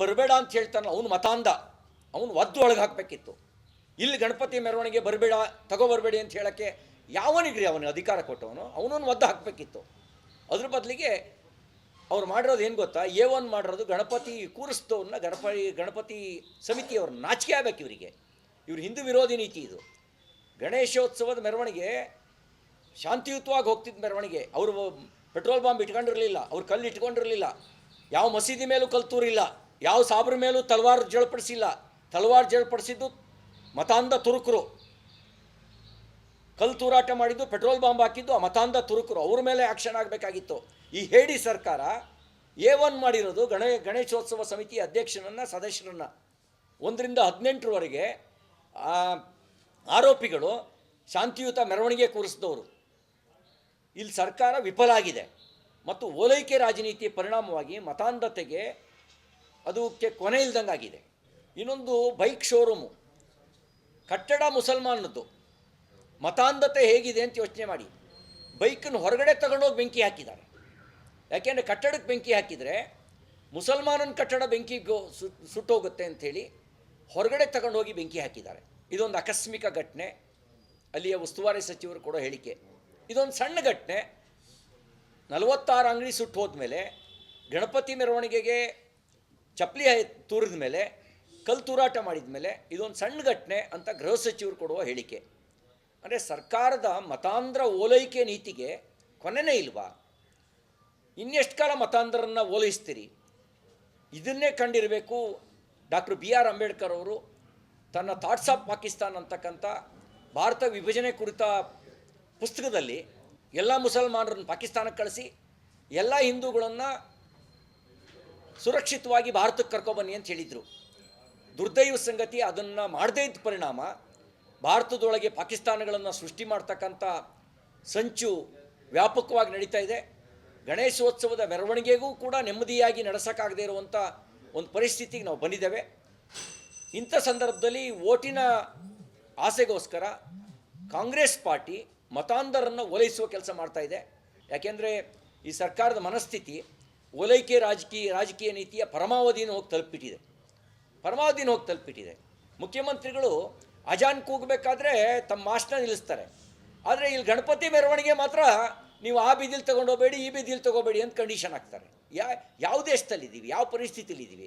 ಬರಬೇಡ ಅಂತ ಹೇಳ್ತಾನಲ್ಲ, ಅವನು ಮತಾಂಧ. ಅವನು ಒದ್ದು ಒಳಗೆ ಹಾಕಬೇಕಿತ್ತು. ಇಲ್ಲಿ ಗಣಪತಿ ಮೆರವಣಿಗೆ ಬರಬೇಡ ತಗೋಬರಬೇಡಿ ಅಂತ ಹೇಳೋಕ್ಕೆ ಯಾವನಿಗ್ರಿ ಅವನು ಅಧಿಕಾರ ಕೊಟ್ಟವನು? ಅವನನ್ನು ಒದ್ದು ಹಾಕಬೇಕಿತ್ತು. ಅದ್ರ ಬದಲಿಗೆ ಅವ್ರು ಮಾಡಿರೋದು ಏನು ಗೊತ್ತಾ? ಎ ಒನ್ ಮಾಡಿರೋದು ಗಣಪತಿ ಕೂರಿಸ್ತವನ್ನ ಗಣಪತಿ ಗಣಪತಿ ಸಮಿತಿಯವ್ರ ನಾಚಿಕೆ ಆಗ್ಬೇಕು ಇವರಿಗೆ. ಇವ್ರ ಹಿಂದೂ ವಿರೋಧಿ ನೀತಿ ಇದು. ಗಣೇಶೋತ್ಸವದ ಮೆರವಣಿಗೆ ಶಾಂತಿಯುತವಾಗಿ ಹೋಗ್ತಿದ್ದ ಮೆರವಣಿಗೆ. ಅವರು ಪೆಟ್ರೋಲ್ ಬಾಂಬ್ ಇಟ್ಕೊಂಡಿರಲಿಲ್ಲ, ಅವ್ರು ಕಲ್ಲು ಇಟ್ಕೊಂಡಿರಲಿಲ್ಲ. ಯಾವ ಮಸೀದಿ ಮೇಲೂ ಕಲ್ಲು ತೂರಿಲ್ಲ. ಯಾವ ಸಾಬ್ರ ಮೇಲೂ ತಲವಾರು ಜಳಪಡಿಸಿಲ್ಲ. ತಲವಾರು ಜಳಪಡಿಸಿದ್ದು ಮತಾಂಧ ತುರುಕರು. ಕಲ್ಲು ತೂರಾಟ ಮಾಡಿದ್ದು, ಪೆಟ್ರೋಲ್ ಬಾಂಬ್ ಹಾಕಿದ್ದು ಆ ಮತಾಂಧ ತುರುಕರು. ಅವ್ರ ಮೇಲೆ ಆ್ಯಕ್ಷನ್ ಆಗಬೇಕಾಗಿತ್ತು. ಈ ಹೇಡಿ ಸರ್ಕಾರ ಎ ಒನ್ ಮಾಡಿರೋದು, ಗಣ, ಗಣೇಶೋತ್ಸವ ಸಮಿತಿ ಅಧ್ಯಕ್ಷನನ್ನು, ಸದಸ್ಯರನ್ನು. ಒಂದರಿಂದ ಹದಿನೆಂಟರವರೆಗೆ ಆರೋಪಿಗಳು ಶಾಂತಿಯುತ ಮೆರವಣಿಗೆ ಕೂರಿಸಿದವರು. ಇಲ್ಲಿ ಸರ್ಕಾರ ವಿಫಲ ಆಗಿದೆ. ಮತ್ತು ಓಲೈಕೆ ರಾಜನೀತಿಯ ಪರಿಣಾಮವಾಗಿ ಮತಾಂಧತೆಗೆ ಅದಕ್ಕೆ ಕೊನೆ ಇಲ್ದಂಗಾಗಿದೆ. ಇನ್ನೊಂದು ಬೈಕ್ ಶೋರೂಮು ಕಟ್ಟಡ ಮುಸಲ್ಮಾನದ್ದು. ಮತಾಂಧತೆ ಹೇಗಿದೆ ಅಂತ ಯೋಚನೆ ಮಾಡಿ. ಬೈಕನ್ನು ಹೊರಗಡೆ ತಗೊಂಡೋಗಿ ಬೆಂಕಿ ಹಾಕಿದ್ದಾರೆ. ಯಾಕೆಂದರೆ ಕಟ್ಟಡಕ್ಕೆ ಬೆಂಕಿ ಹಾಕಿದರೆ ಮುಸಲ್ಮಾನನ ಕಟ್ಟಡ ಬೆಂಕಿ ಗೋ ಸು- ಸುಟ್ಟೋಗುತ್ತೆ ಅಂಥೇಳಿ ಹೊರಗಡೆ ತಗೊಂಡೋಗಿ ಬೆಂಕಿ ಹಾಕಿದ್ದಾರೆ. ಇದೊಂದು ಆಕಸ್ಮಿಕ ಘಟನೆ. ಅಲ್ಲಿಯ ಉಸ್ತುವಾರಿ ಸಚಿವರು ಕೊಡೋ ಹೇಳಿಕೆ. ಇದೊಂದು ಸಣ್ಣ ಘಟನೆ. ನಲವತ್ತಾರು ಅಂಗಡಿ ಸುಟ್ಟು ಹೋದ್ಮೇಲೆ ಗಣಪತಿ ಮೆರವಣಿಗೆಗೆ ಚಪ್ಪಲಿ ತೂರಿದ ಮೇಲೆ, ಕಲ್ಲು ತೂರಾಟ ಮಾಡಿದ ಮೇಲೆ ಇದೊಂದು ಸಣ್ಣ ಘಟನೆ ಅಂತ ಗೃಹ ಸಚಿವರು ಕೊಡುವ ಹೇಳಿಕೆ. ಅಂದರೆ ಸರ್ಕಾರದ ಮತಾಂಧ್ರ ಓಲೈಕೆ ನೀತಿಗೆ ಕೊನೆನೇ ಇಲ್ವಾ? ಇನ್ನೆಷ್ಟು ಕಾಲ ಮತಾಂಧರನ್ನು ಓಲೈಸ್ತೀರಿ? ಇದನ್ನೇ ಕಂಡಿರಬೇಕು ಡಾಕ್ಟರ್ ಬಿ ಆರ್ ಅಂಬೇಡ್ಕರ್ ಅವರು. ತನ್ನ ಥಾಟ್ಸ್ ಆಫ್ ಪಾಕಿಸ್ತಾನ್ ಅಂತಕ್ಕಂಥ ಭಾರತ ವಿಭಜನೆ ಕುರಿತ ಪುಸ್ತಕದಲ್ಲಿ ಎಲ್ಲ ಮುಸಲ್ಮಾನರನ್ನು ಪಾಕಿಸ್ತಾನಕ್ಕೆ ಕಳಿಸಿ, ಎಲ್ಲ ಹಿಂದೂಗಳನ್ನು ಸುರಕ್ಷಿತವಾಗಿ ಭಾರತಕ್ಕೆ ಕರ್ಕೊಬನ್ನಿ ಅಂತ ಹೇಳಿದರು. ದುರ್ದೈವ ಸಂಗತಿ ಅದನ್ನು ಮಾಡದೇ ಇದ್ದ ಪರಿಣಾಮ ಭಾರತದೊಳಗೆ ಪಾಕಿಸ್ತಾನಗಳನ್ನು ಸೃಷ್ಟಿ ಮಾಡ್ತಕ್ಕಂಥ ಸಂಚು ವ್ಯಾಪಕವಾಗಿ ನಡೀತಾ ಇದೆ. ಗಣೇಶೋತ್ಸವದ ಮೆರವಣಿಗೆಗೂ ಕೂಡ ನೆಮ್ಮದಿಯಾಗಿ ನಡೆಸೋಕ್ಕಾಗದೇ ಇರುವಂಥ ಒಂದು ಪರಿಸ್ಥಿತಿಗೆ ನಾವು ಬಂದಿದ್ದೇವೆ. ಇಂಥ ಸಂದರ್ಭದಲ್ಲಿ ಓಟಿನ ಆಸೆಗೋಸ್ಕರ ಕಾಂಗ್ರೆಸ್ ಪಾರ್ಟಿ ಮತಾಂಧರನ್ನು ಓಲೈಸುವ ಕೆಲಸ ಮಾಡ್ತಾ ಇದೆ. ಯಾಕೆಂದರೆ ಈ ಸರ್ಕಾರದ ಮನಸ್ಥಿತಿ ಓಲೈಕೆ ರಾಜಕೀಯ ರಾಜಕೀಯ ನೀತಿಯ ಪರಮಾವಧಿನ ಹೋಗಿ ತಲುಪಿಟ್ಟಿದೆ ಪರಮಾವಧಿನ ಹೋಗಿ ತಲುಪಿಟ್ಟಿದೆ ಮುಖ್ಯಮಂತ್ರಿಗಳು ಅಜಾನ್ ಕೂಗಬೇಕಾದ್ರೆ ತಮ್ಮ ಮಾಸ್ಟರ್ ನಿಲ್ಲಿಸ್ತಾರೆ. ಆದರೆ ಇಲ್ಲಿ ಗಣಪತಿ ಮೆರವಣಿಗೆ ಮಾತ್ರ ನೀವು ಆ ಬೀದಿಲಿ ತೊಗೊಂಡೋಗಬೇಡಿ ಈ ಬೀದಿಲಿ ತೊಗೋಬೇಡಿ ಅಂತ ಕಂಡೀಷನ್ ಹಾಕ್ತಾರೆ. ಯಾ, ಯಾವ ದೇಶದಲ್ಲಿದ್ದೀವಿ? ಯಾವ ಪರಿಸ್ಥಿತಿಲಿದ್ದೀವಿ